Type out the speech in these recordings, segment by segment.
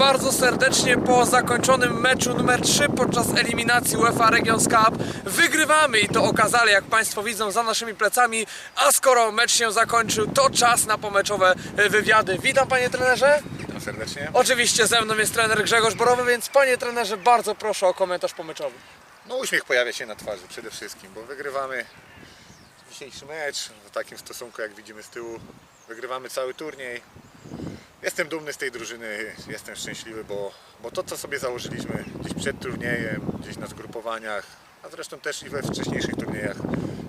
bardzo serdecznie po zakończonym meczu numer 3 podczas eliminacji UEFA Regions Cup. Wygrywamy i to okazali, jak Państwo widzą, za naszymi plecami. A skoro mecz się zakończył, to czas na pomeczowe wywiady. Witam Panie Trenerze. Witam serdecznie. Oczywiście ze mną jest trener Grzegorz Borowy, więc Panie Trenerze, bardzo proszę o komentarz pomeczowy. No uśmiech pojawia się na twarzy przede wszystkim, bo wygrywamy dzisiejszy mecz w takim stosunku jak widzimy z tyłu. Wygrywamy cały turniej. Jestem dumny z tej drużyny, jestem szczęśliwy, bo, bo to co sobie założyliśmy gdzieś przed turniejem, gdzieś na zgrupowaniach, a zresztą też i we wcześniejszych turniejach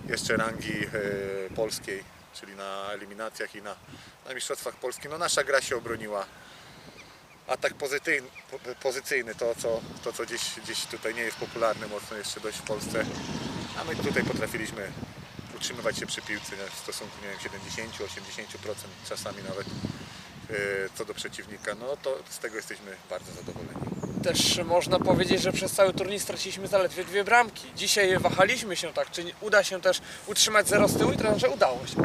jeszcze rangi e, polskiej, czyli na eliminacjach i na, na Mistrzostwach Polski, no nasza gra się obroniła. pozycyjny, po- pozycyjny to, co, to co gdzieś, gdzieś tutaj nie jest popularne mocno jeszcze dość w Polsce. A my tutaj potrafiliśmy utrzymywać się przy piłce w stosunku nie wiem, 70-80% czasami nawet co do przeciwnika. No to z tego jesteśmy bardzo zadowoleni. Też można powiedzieć, że przez cały turniej straciliśmy zaledwie dwie bramki. Dzisiaj wahaliśmy się tak, czy uda się też utrzymać zero z tyłu i trenerze udało się.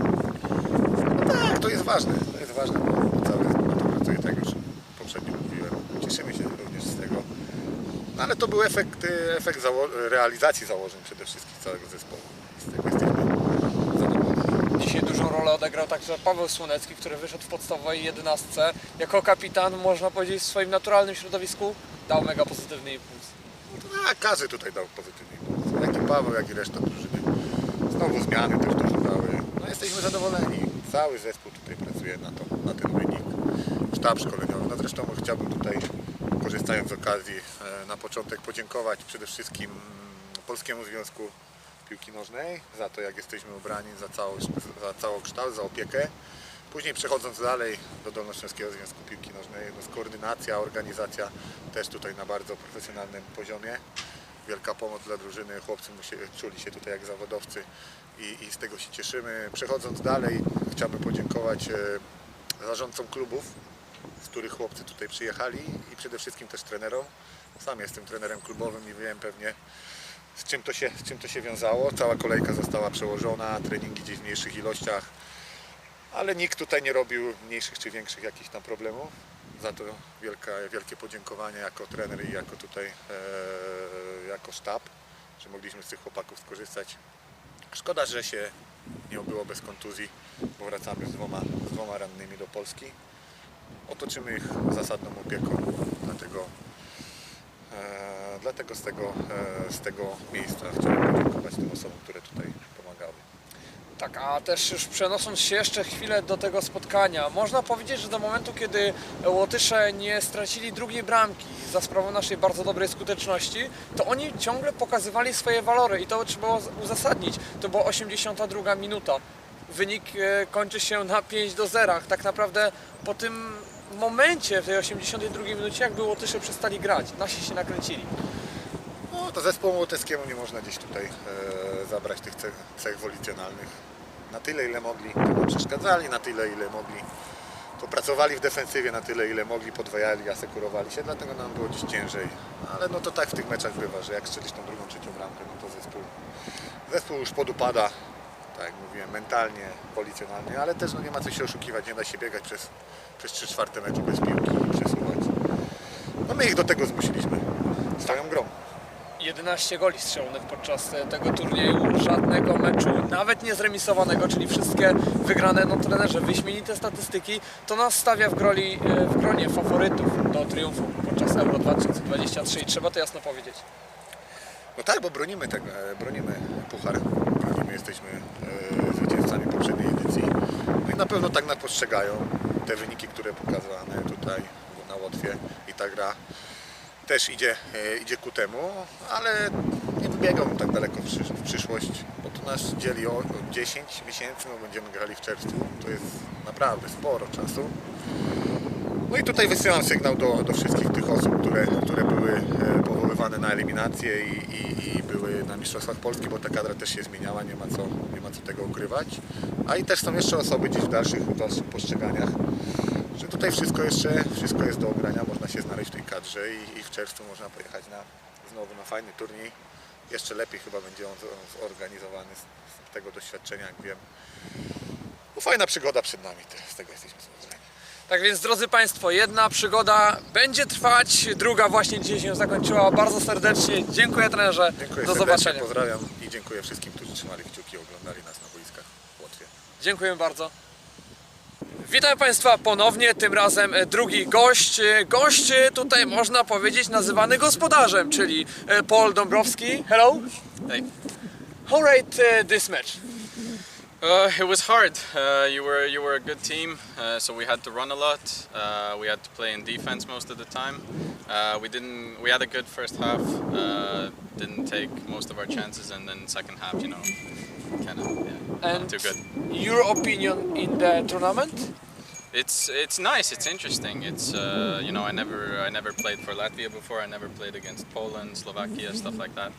Tak, to jest ważne. To jest ważne, bo cały to pracuje, tak już poprzednio mówiłem. Cieszymy się również z tego. No, ale to był efekt, e, efekt zało- realizacji założeń przede wszystkim całego zespołu. Z tego jesteśmy zadowoleni. Dzisiaj dużą rolę odegrał także Paweł Słonecki, który wyszedł w podstawowej jedenastce. Jako kapitan, można powiedzieć, w swoim naturalnym środowisku dał mega pozytywny impuls. No, każdy tutaj dał pozytywny impuls. Jak i Paweł, jak i reszta drużyny. Znowu zmiany też dużo dały. No jesteśmy zadowoleni. Cały zespół tutaj pracuje na, to, na ten wynik. Sztab szkoleniowy. No zresztą chciałbym tutaj, korzystając z okazji, e, na początek podziękować przede wszystkim Polskiemu Związku Piłki Nożnej za to, jak jesteśmy ubrani, za, cało, za całokształt, za opiekę. Później przechodząc dalej do Dolnośląskiego Związku Piłki Nożnej, no, koordynacja, organizacja też tutaj na bardzo profesjonalnym poziomie. Wielka pomoc dla drużyny, chłopcy musie, czuli się tutaj jak zawodowcy i, i z tego się cieszymy. Przechodząc dalej, chciałbym podziękować e, zarządcom klubów, z których chłopcy tutaj przyjechali i przede wszystkim też trenerom. Sam jestem trenerem klubowym i wiem pewnie z czym to się, z czym to się wiązało. Cała kolejka została przełożona, treningi gdzieś w mniejszych ilościach, ale nikt tutaj nie robił mniejszych czy większych jakichś tam problemów. Za to wielka, wielkie podziękowanie jako trener i jako tutaj e, jako sztab, że mogliśmy z tych chłopaków skorzystać. Szkoda, że się nie obyło bez kontuzji, bo wracamy z dwoma, z dwoma rannymi do Polski. Otoczymy ich zasadną opieką, dlatego, dlatego z, tego, e, z tego miejsca chciałem podziękować tym osobom, które tutaj pomagały. Tak, a też już przenosząc się jeszcze chwilę do tego spotkania, można powiedzieć, że do momentu, kiedy Łotysze nie stracili drugiej bramki za sprawą naszej bardzo dobrej skuteczności, to oni ciągle pokazywali swoje walory i to trzeba uzasadnić. To była 82 minuta. Wynik e, kończy się na 5 do 0. Tak naprawdę po tym momencie, w tej 82 minucie, jakby Łotysze przestali grać. Nasi się nakręcili. To zespołu łotewskiemu nie można gdzieś tutaj e, zabrać tych cech, cech wolicjonalnych. Na tyle, ile mogli, to przeszkadzali, na tyle, ile mogli, to pracowali w defensywie, na tyle, ile mogli, podwajali, asekurowali się, dlatego nam było dziś ciężej. Ale no to tak w tych meczach bywa, że jak strzelisz tą drugą, trzecią bramkę, no to zespół, zespół już podupada, tak jak mówiłem, mentalnie, wolicjonalnie, ale też no nie ma co się oszukiwać, nie da się biegać przez, przez 3 czwarte meczu bez piłki i przesuwać. No my ich do tego zmusiliśmy swoją grą. 11 goli strzelonych podczas e, tego turnieju, żadnego meczu, nawet nie zremisowanego, czyli wszystkie wygrane, no trenerze, wyśmienite statystyki, to nas stawia w, groli, e, w gronie faworytów do triumfu podczas Euro 2023 i trzeba to jasno powiedzieć. No tak, bo bronimy tego, e, bronimy puchar, bronimy, jesteśmy e, zwycięzcami poprzedniej edycji. No i na pewno tak nas postrzegają te wyniki, które pokazane tutaj na Łotwie i ta gra też idzie, e, idzie ku temu, ale nie wybiegam tak daleko w, przysz- w przyszłość, bo to nas dzieli o, o 10 miesięcy, no będziemy grali w czerwcu, to jest naprawdę sporo czasu. No i tutaj wysyłam sygnał do, do wszystkich tych osób, które, które były e, powoływane na eliminację i, i, i były na Mistrzostwach Polski, bo ta kadra też się zmieniała, nie ma co, nie ma co tego ukrywać. A i też są jeszcze osoby gdzieś w dalszych, w dalszych postrzeganiach, że tutaj wszystko jeszcze, wszystko jest do ogrania, można się znaleźć w tej kadrze i, i w czerwcu można pojechać na, znowu na fajny turniej. Jeszcze lepiej chyba będzie on zorganizowany z, z tego doświadczenia, jak wiem. No, fajna przygoda przed nami, z tego jesteśmy zadowoleni. Tak więc, drodzy Państwo, jedna przygoda będzie trwać, druga właśnie dzisiaj się zakończyła. Bardzo serdecznie dziękuję trenerze. Dziękuję Do zobaczenia. pozdrawiam i dziękuję wszystkim, którzy trzymali kciuki i oglądali nas na boiskach w Łotwie. Dziękuję bardzo. Witam Państwa ponownie, tym razem e, drugi gość. E, Gość e, tutaj można powiedzieć nazywany gospodarzem, czyli Paul Dąbrowski. Hello. Hey. How rate uh, this match? Uh, it was hard. Uh, you were you were a good team, uh, so we had to run a lot. Uh, we had to play in defense most of the time. Uh, we didn't. We had a good first half. Uh, didn't take most of our chances, and then second half, you know, kind of yeah, And too good. Your opinion in the tournament? It's it's nice. It's interesting. It's uh, you know I never I never played for Latvia before. I never played against Poland, Slovakia, stuff like that.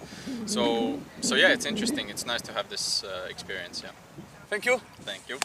So so yeah, it's interesting. It's nice to have this uh, experience. Yeah. Thank you. Thank you.